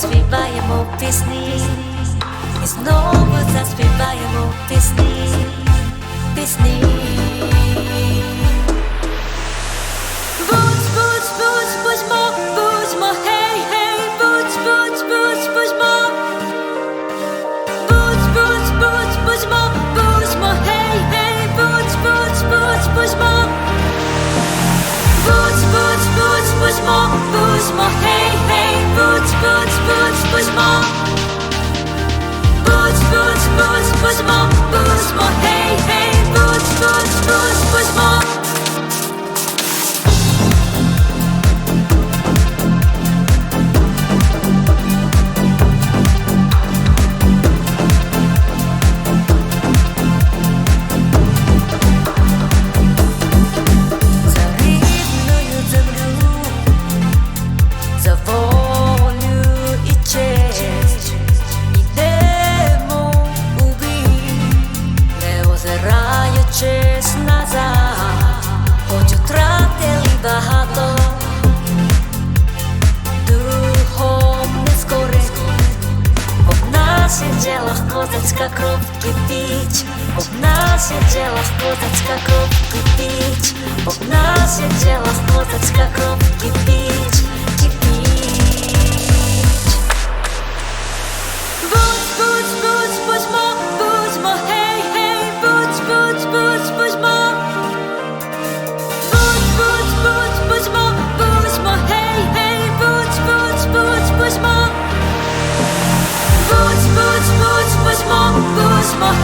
заспіваємо пісні, і знову заспіваємо пісні, пісні. Od nas się działa chłodeczka kopki pić. Od nas się działa chłodeczka kopki pić Push my